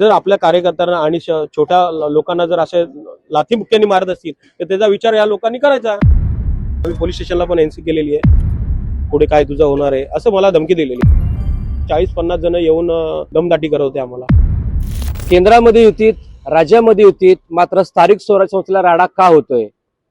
जर आपल्या कार्यकर्त्यांना आणि श- छोट्या ल- लोकांना जर असे लाथी मारत असतील तर त्याचा विचार या लोकांनी करायचा. आम्ही पोलीस स्टेशनला पण एनसी केलेली आहे. पुढे काय तुझं होणार आहे असं मला धमकी दिलेली चाळीस पन्नास जण येऊन दमदाटी दमदाटी करवते आम्हाला. केंद्रामध्ये युतीत राज्यामध्ये युतीत मात्र स्थानिक स्वराज्य संस्थेला राडा का होतोय?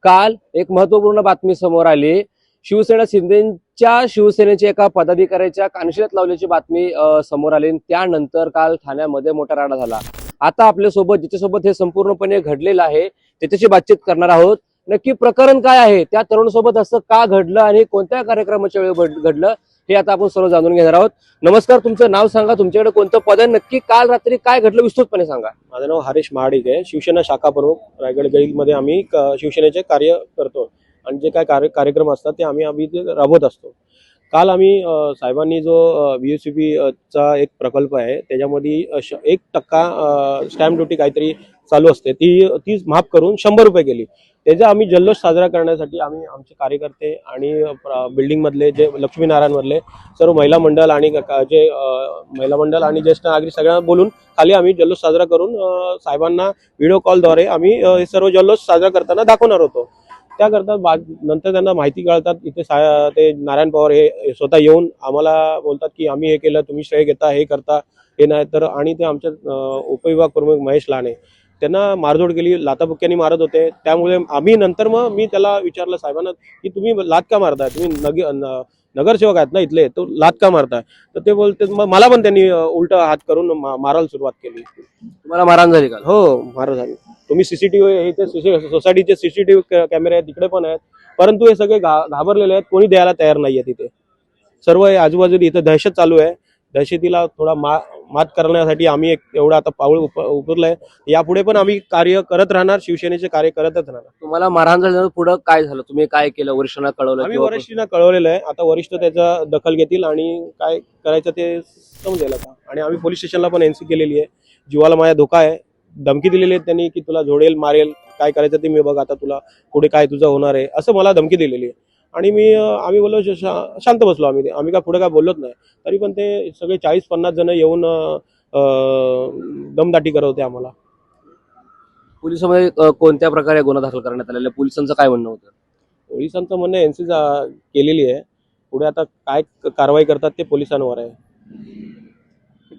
काल एक महत्त्वपूर्ण बातमी समोर आली. शिवसेना शिंदेच्या शिवसेनेच्या एका पदाधिकाऱ्याच्या कानशिलात लावल्याची बातमी समोर आली. आणि त्यानंतर काल ठाण्यामध्ये मोठा राडा झाला. आता आपल्यासोबत ज्याच्यासोबत हे संपूर्णपणे घडलेलं आहे त्याच्याशी बातचीत करणार आहोत. नक्की प्रकरण काय आहे? त्या तरुणासोबत असं का घडलं आणि कोणत्या कार्यक्रमाच्या वेळी घडलं? हे आता आपण सर्व जाणून घेणार आहोत. नमस्कार तुमचं नाव सांगा. तुमच्याकडे कोणतं पद आहे? नक्की काल रात्री काय घडलं? विस्तृतपणे सांगा. माझं नाव हरीश महाडिक आहे. शिवसेना शाखा प्रमुख. रायगड गैलमध्ये आम्ही शिवसेनेचे कार्य करतो. आणि जे काय कार्य कार्यक्रम असतात ते आम्ही आम्ही ते राबवत असतो. काल आम्ही साहेबांनी जो बी एस चा एक प्रकल्प आहे त्याच्यामध्ये एक टक्का स्टॅम्प ड्युटी काहीतरी चालू असते. ती ती माफ करून शंभर रुपये केली त्याचा आम्ही जल्लोष साजरा करण्यासाठी आम्ही आमचे कार्यकर्ते आणि बिल्डिंगमधले जे लक्ष्मीनारायणमधले सर्व महिला मंडळ आणि जे महिला मंडळ आणि ज्येष्ठ नागरिक सगळ्यांना बोलून खाली आम्ही जल्लोष साजरा करून साहेबांना व्हिडिओ कॉलद्वारे आम्ही हे सर्व जल्लोष साजरा करताना दाखवणार होतो. त्याकरता बा नंतर त्यांना माहिती कळतात इथे सा ते नारायण पवार हे स्वतः येऊन आम्हाला बोलतात की आम्ही हे केलं तुम्ही श्रेय घेता हे करता हे नाही तर आणि ते आमच्या उपविभाग प्रमुख महेश लाने. त्यांना मारझोड केली लाताबुक्क्यांनी मारत होते. त्यामुळे आम्ही नंतर मग मी त्याला विचारलं साहेबांना की तुम्ही लात का मारताय? तुम्ही नग नगरसेवक आहेत ना इथले तो लात का मारताय? तर ते बोलते मग मला पण त्यांनी उलट हात करून मारायला सुरुवात केली. तुम्हाला मारहाण झाली काल हो महाराज झाले. तुम्ही सीसीटीव्ही इथे सोसायटीचे सीसीटीव्ही कॅमेरे आहेत तिकडे पण आहेत. परंतु हे सगळे घा घाबरलेले आहेत कोणी द्यायला तयार नाहीये तिथे. सर्व हे आजूबाजूला इथं दहशत चालू आहे. दहशतीला थोडा मा मात करण्यासाठी आम्ही एक एवढं आता पाऊल उप उचललंय यापुढे पण आम्ही कार्य करत राहणार शिवसेनेचे कार्य करतच राहणार. तुम्हाला मारहाण झाल्यानंतर पुढे काय झालं? तुम्ही काय केलं? वरिष्ठांना कळवलं आम्ही वरिष्ठांना कळवलेलं आहे. आता वरिष्ठ त्याचा दखल घेतील आणि काय करायचं ते समजेल आता. आणि आम्ही पोलीस स्टेशनला पण एनसी केलेली आहे. जीवाला माझ्या धोका आहे. धमकी दिलेली आहे त्यांनी की तुला झोडेल मारेल काय करायचं ते मी बघ आता तुला पुढे काय तुझं होणार आहे. असं मला धमकी दिलेली आहे. आणि मी आम्ही बोललो शांत बसलो आम्ही आम्ही काय पुढे काय बोललोच नाही. तरी पण ते सगळे चाळीस पन्नास जण येऊन दमदाटी करवते आम्हाला. पोलिसांमध्ये कोणत्या प्रकारे गुन्हा दाखल करण्यात आलेला? पोलिसांचं काय म्हणणं होतं? पोलिसांचं म्हणणं एनसी केलेली आहे. पुढे आता काय क- कारवाई करतात ते पोलिसांवर आहे.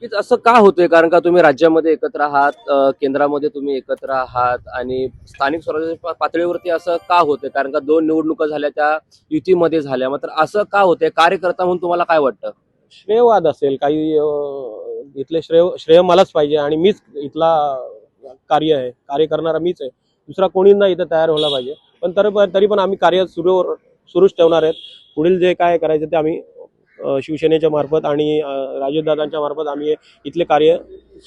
नक्कीच. असं का होतंय? कारण का तुम्ही राज्यामध्ये एकत्र आहात अ, केंद्रामध्ये तुम्ही एकत्र आहात आणि स्थानिक स्वराज्य पा- पातळीवरती असं का होतंय? कारण का दोन निवडणुका झाल्या त्या युतीमध्ये झाल्या. मात्र असं का होतंय? कार्यकर्ता म्हणून तुम्हाला काय वाटतं? श्रेयवाद असेल. काही अं, इथले श्रेय श्रेय मलाच पाहिजे आणि मीच इथला कार्य आहे. कार्य करणारा मीच आहे. दुसरा कोणी नाही इथं तयार व्हायला पाहिजे. पण तर तरी पण आम्ही कार्य सुरू सुरूच ठेवणार आहेत. पुढील जे काय करायचं ते आम्ही शिवसेनेच्या मार्फत आणि राजदादांच्या मार्फत आम्ही इथले कार्य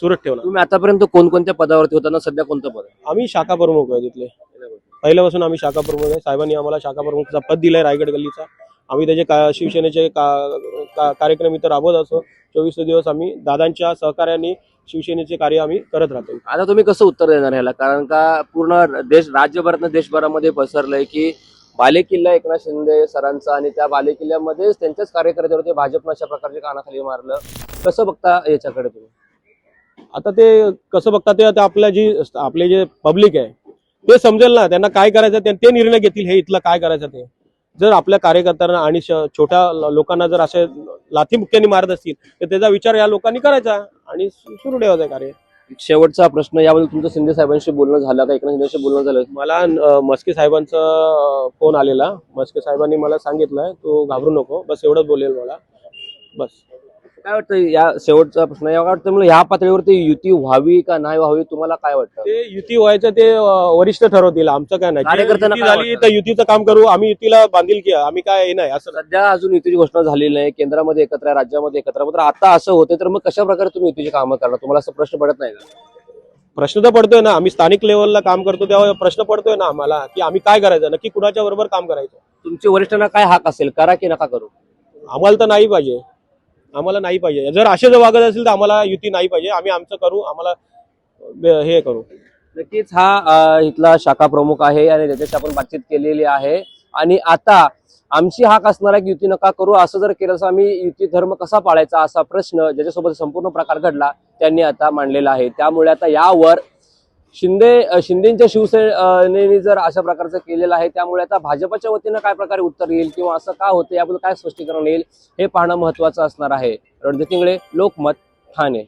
सुरूच ठेवणार. तुम्ही आतापर्यंत कोणकोणत्या पदावरती होताना सध्या कोणतं पद? आम्ही शाखा प्रमुख आहे तिथले पहिल्यापासून आम्ही शाखा प्रमुख आहे. साहेबांनी आम्हाला शाखा प्रमुखचा पद दिलंय रायगड गल्लीचा. आम्ही त्याचे का शिवसेनेचे का, कार्यक्रम इथं राबवत असतो. चोवीस दिवस आम्ही दादांच्या सहकार्याने शिवसेनेचे कार्य आम्ही करत राहतो. आता तुम्ही कसं उत्तर देणार ह्याला? कारण का पूर्ण देश राज्यभरातनं देशभरामध्ये पसरलंय की बालेकिल्ला एकनाथ शिंदे सरांचा आणि त्या बालेकिल्ल्यामध्येच त्यांच्याच कार्यकर्त्यावरती भाजपनं अशा प्रकारचे कानाखाली मारलं. कसं बघता याच्याकडे तुम्ही? आता ते कसं बघता ते आता आपल्या जी आपले जे पब्लिक आहे ते समजेल ना त्यांना काय करायचं ते निर्णय घेतील हे इथलं काय करायचं ते. जर आपल्या कार्यकर्त्यांना आणि छोट्या लोकांना जर असे लाथीमुक्क्यांनी मारत असतील तर त्याचा विचार या लोकांनी करायचा आणि सुरू ठेवायचा कार्य. शेवटचा प्रश्न याबद्दल तुमचं शिंदे साहेबांशी बोलणं झालं का? एकनाथ शिंदेशी बोलणं झालं? मला मस्के साहेबांचा फोन आलेला. मस्के साहेबांनी मला सांगितलंय तू घाबरू नको. बस एवढंच बोलेल मला. बस. काय वाटतं या शेवटचा प्रश्न? या वाटतं मला ह्या पातळीवरती युती व्हावी का नाही व्हावी तुम्हाला काय वाटतं? ते युती व्हायचं ते अ, वरिष्ठ ठरवतील आमचं काय नाही. कार्यकर्त्यांना युती काय झाली वाटतं? तर युतीचं काम करू आम्ही युतीला बांधील की आम्ही काय हे नाही असं नाही. सध्या अजून युतीची घोषणा झालेली नाही केंद्रामध्ये एकत्र आहे राज्यामध्ये एकत्र आहे. मात्र आता असं होतं तर मग कशा प्रकारे तुम्ही युतीची कामं करणार? तुम्हाला असं प्रश्न पडत नाही का? प्रश्न तर पडतोय ना आम्ही स्थानिक लेवलला काम करतो तेव्हा प्रश्न पडतोय ना आम्हाला की आम्ही काय करायचं नक्की कुणाच्या बरोबर काम करायचं? तुमच्या वरिष्ठांना काय हाक असेल करा की नका करू? आम्हाला तर नाही पाहिजे. आम्हाला नाही पाहिजे. जर असे जर वागत असेल तर आम्हाला युती नाही पाहिजे. आम्ही आमचं करू आम्हाला हे करू. नक्कीच हा इथला शाखा प्रमुख आहे आणि त्याच्याशी आपण बातचीत केलेली आहे. आणि आता आमची हाक असणार आहे की युती नका करू. असं जर केलं तर आम्ही युती धर्म कसा पाळायचा असा प्रश्न ज्याच्यासोबत संपूर्ण प्रकार घडला त्यांनी आता मांडलेला आहे. त्यामुळे आता यावर शिंदे शिंदेच्या शिवसेनेने जर अशा प्रकारचं केलेलं आहे त्यामुळे आता भाजपच्या वतीनं काय प्रकारे उत्तर येईल किंवा असं का होतं याबद्दल काय स्पष्टीकरण येईल हे पाहणं महत्वाचं असणार आहे. रणजित लोकमत ठाणे.